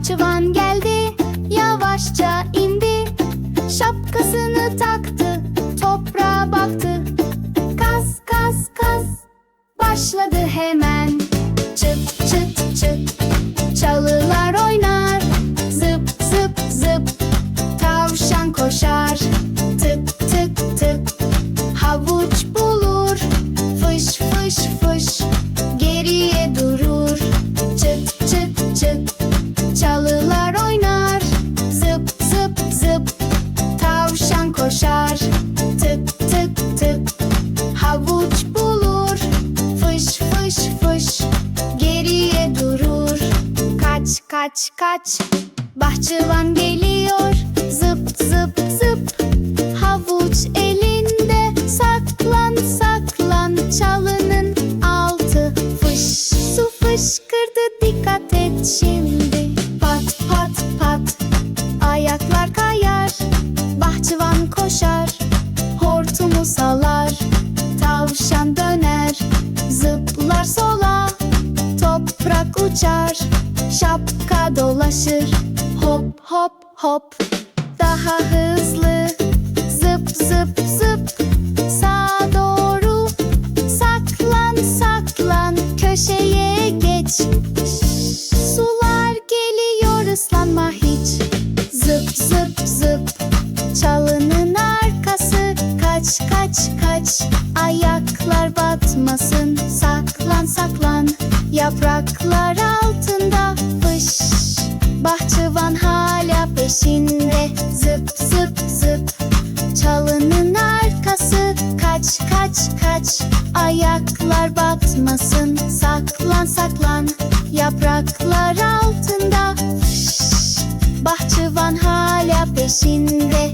Bahçıvan geldi, yavaşça indi. Şapkasını taktı, toprağa baktı. Kaz kaz kaz, başladı hemen. Çıt çıt çıt, çalılar oynar. Zıp zıp zıp, tavşan koşar. Kaç kaç. Bahçıvan geliyor zıp zıp Dolaşır. Hop hop hop. Daha hızlı. Zıp zıp zıp. Sağa doğru Saklan saklan. Köşeye geç. Sular geliyor ıslanma hiç. Zıp zıp zıp. Çalının arkası Kaç kaç kaç. Ayaklar batmasın. Saklan saklan. Yapraklar Bahçıvan hala peşinde. Zıp zıp zıp. Çalının arkası Kaç kaç kaç. Ayaklar batmasın Saklan saklan. Yapraklar altında. Fış Bahçıvan hala peşinde